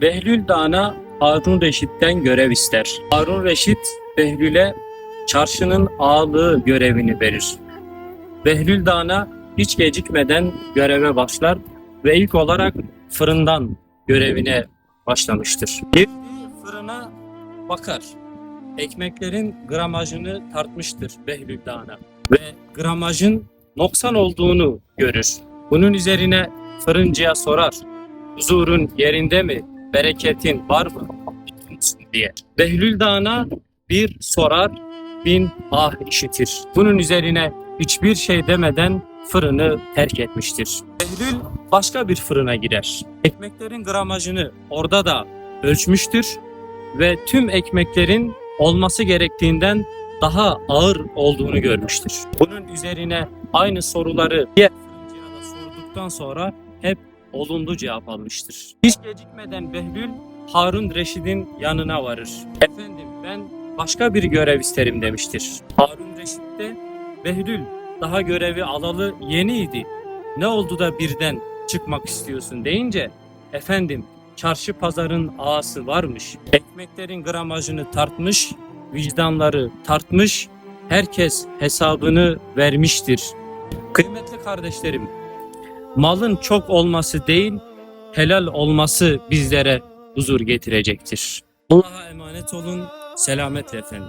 Behlül Dağı'na Harun Reşit'ten görev ister. Harun Reşit Behlül'e çarşının ağalığı görevini verir. Behlül Dağı'na hiç gecikmeden göreve başlar ve ilk olarak fırından görevine başlamıştır. Girdiği fırına bakar. Ekmeklerin gramajını tartmıştır Behlül Dağı'na ve gramajın noksan olduğunu görür. Bunun üzerine fırıncıya sorar. Huzurun yerinde mi? Bereketin var mı? Mutlu musun?" diye. Behlül Dağı'na bir sorar, bin ah işitir. Bunun üzerine hiçbir şey demeden fırını terk etmiştir. Behlül başka bir fırına girer. Ekmeklerin gramajını orada da ölçmüştür ve tüm ekmeklerin olması gerektiğinden daha ağır olduğunu görmüştür. Bunun üzerine aynı soruları diğer fırıncıya da sorduktan sonra hep olumlu cevap almıştır. Hiç gecikmeden Behlül Harun Reşid'in yanına varır. Efendim ben başka bir görev isterim demiştir. Harun Reşit de Behlül daha görevi alalı yeniydi. Ne oldu da birden çıkmak istiyorsun deyince efendim çarşı pazarın ağası varmış. Ekmeklerin gramajını tartmış, vicdanları tartmış, herkes hesabını vermiştir. Kıymetli kardeşlerim, malın çok olması değil, helal olması bizlere huzur getirecektir. Allah'a emanet olun, selametle efendim.